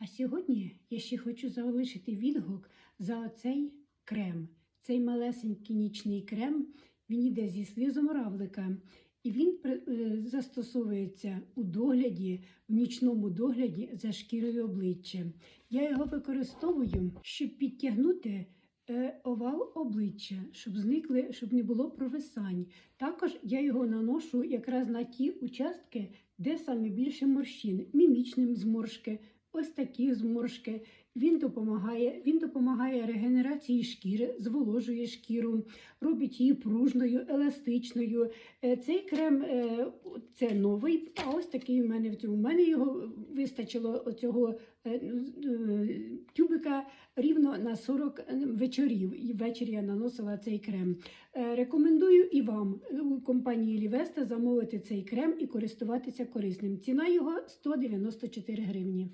А сьогодні я ще хочу залишити відгук за оцей крем. Цей малесенький нічний крем, він йде зі слізом равлика. І він е, застосовується у догляді, в нічному догляді за шкірою обличчя. Я його використовую, щоб підтягнути е, овал обличчя, щоб зникли, щоб не було провисань. Також я його наношу якраз на ті участки, де саме більше морщин, мімічним зморшки, ось такі зморшки. Він допомагає, він допомагає регенерації шкіри, зволожує шкіру, робить її пружною, еластичною. Е, Цей крем е, це новий, а ось такий у мене в цьому. У мене його вистачило оцього е, е, тюбика рівно на 40 вечорів. І ввечері я наносила цей крем. Е, Рекомендую і вам е, у компанії Лівеста замовити цей крем і користуватися корисним. Ціна його 194 гривні.